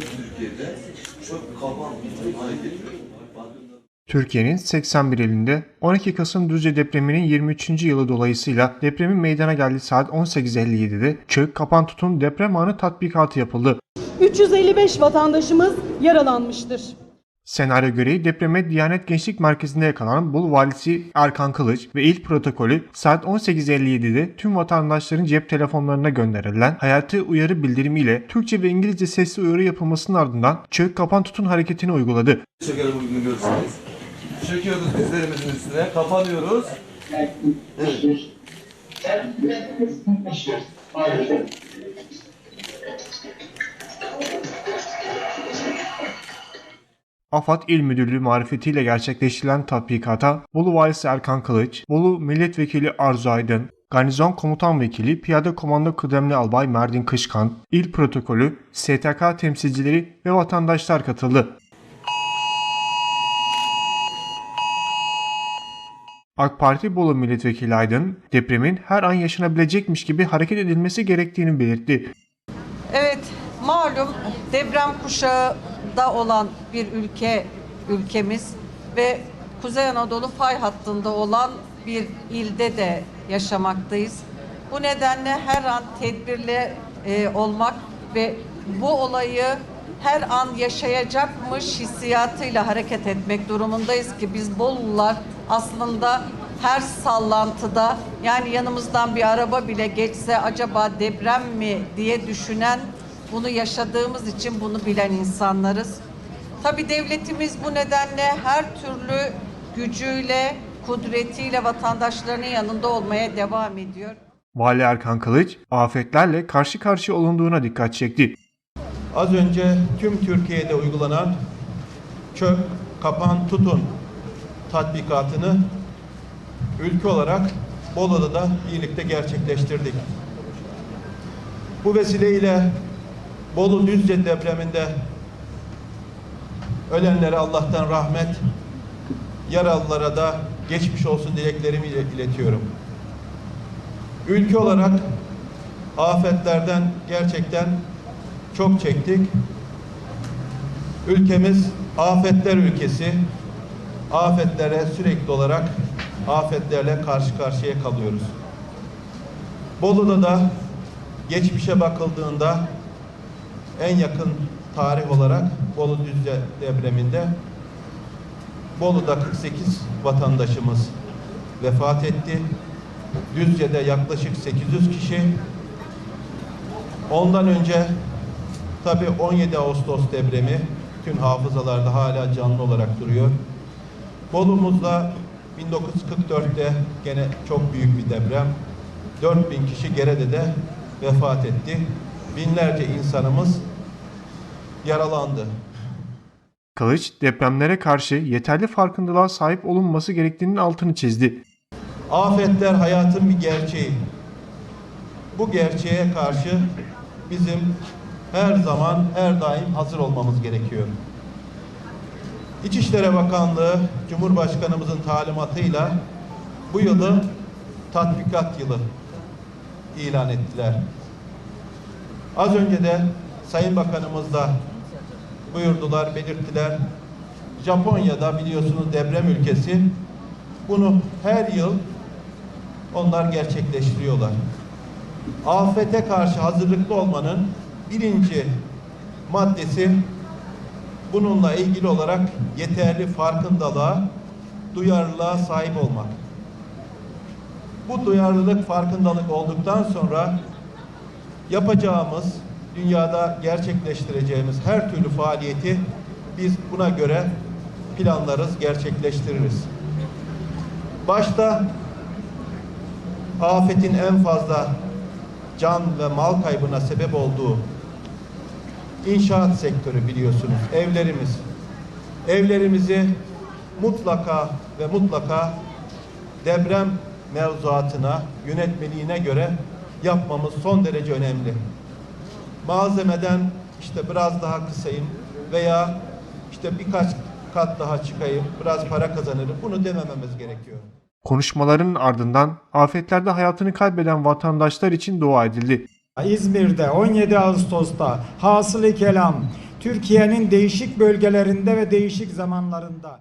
Türkiye'de çok kaban bir Türkiye'nin 81 ilinde 12 Kasım Düzce depreminin 23. yılı dolayısıyla depremin meydana geldiği saat 18.57'de Çök Kapan Tutun deprem anı tatbikatı yapıldı. 355 vatandaşımız yaralanmıştır. Senaryo gereği depreme Diyanet Gençlik Merkezi'nde yakalanan Bolu Valisi Erkan Kılıç ve il protokolü saat 18.57'de tüm vatandaşların cep telefonlarına gönderilen hayati uyarı bildirimiyle Türkçe ve İngilizce sesli uyarı yapılmasının ardından Çök Kapan Tutun hareketini uyguladı. şeker uygun görürsünüz. Çöküyoruz dizlerimizin üstüne, kapanıyoruz. Evet. AFAD İl Müdürlüğü marifetiyle gerçekleştirilen tatbikata Bolu Valisi Erkan Kılıç, Bolu Milletvekili Arzu Aydın, Garnizon Komutan Vekili Piyade Komando Kıdemli Albay Merdin Kışkan, İl Protokolü, STK temsilcileri ve vatandaşlar katıldı. AK Parti Bolu Milletvekili Aydın, depremin her an yaşanabilecekmiş gibi hareket edilmesi gerektiğini belirtti. Evet, malum deprem kuşağında olan bir ülke ülkemiz ve Kuzey Anadolu fay hattında olan bir ilde de yaşamaktayız. Bu nedenle her an tedbirli e, olmak ve bu olayı her an yaşayacakmış hissiyatıyla hareket etmek durumundayız ki biz Bollular aslında her sallantıda yani yanımızdan bir araba bile geçse acaba deprem mi diye düşünen bunu yaşadığımız için bunu bilen insanlarız. Tabi devletimiz bu nedenle her türlü gücüyle, kudretiyle vatandaşlarının yanında olmaya devam ediyor. Vali Erkan Kılıç, afetlerle karşı karşıya olunduğuna dikkat çekti. Az önce tüm Türkiye'de uygulanan çök, kapan, tutun tatbikatını ülke olarak Bolu'da da birlikte gerçekleştirdik. Bu vesileyle Bolu Düzce depreminde ölenlere Allah'tan rahmet, yaralılara da geçmiş olsun dileklerimi iletiyorum. Ülke olarak afetlerden gerçekten çok çektik. Ülkemiz afetler ülkesi. Afetlere sürekli olarak afetlerle karşı karşıya kalıyoruz. Bolu'da da geçmişe bakıldığında en yakın tarih olarak Bolu Düzce depreminde Bolu'da 48 vatandaşımız vefat etti. Düzce'de yaklaşık 800 kişi. Ondan önce tabii 17 Ağustos depremi tüm hafızalarda hala canlı olarak duruyor. Bolu'muzda 1944'te gene çok büyük bir deprem. 4000 kişi Gerede'de vefat etti. Binlerce insanımız yaralandı. Kılıç, depremlere karşı yeterli farkındalığa sahip olunması gerektiğinin altını çizdi. Afetler hayatın bir gerçeği. Bu gerçeğe karşı bizim her zaman, her daim hazır olmamız gerekiyor. İçişleri Bakanlığı, Cumhurbaşkanımızın talimatıyla bu yılı tatbikat yılı ilan ettiler. Az önce de Sayın Bakanımız da buyurdular, belirttiler. Japonya'da biliyorsunuz deprem ülkesi. Bunu her yıl onlar gerçekleştiriyorlar. Afete karşı hazırlıklı olmanın birinci maddesi bununla ilgili olarak yeterli farkındalığa, duyarlılığa sahip olmak. Bu duyarlılık, farkındalık olduktan sonra yapacağımız, dünyada gerçekleştireceğimiz her türlü faaliyeti biz buna göre planlarız, gerçekleştiririz. Başta afetin en fazla can ve mal kaybına sebep olduğu inşaat sektörü biliyorsunuz. Evlerimiz. Evlerimizi mutlaka ve mutlaka deprem mevzuatına, yönetmeliğine göre yapmamız son derece önemli. Malzemeden işte biraz daha kısayım veya işte birkaç kat daha çıkayım, biraz para kazanırım. Bunu demememiz gerekiyor. Konuşmaların ardından afetlerde hayatını kaybeden vatandaşlar için dua edildi. İzmir'de 17 Ağustos'ta hasılı kelam Türkiye'nin değişik bölgelerinde ve değişik zamanlarında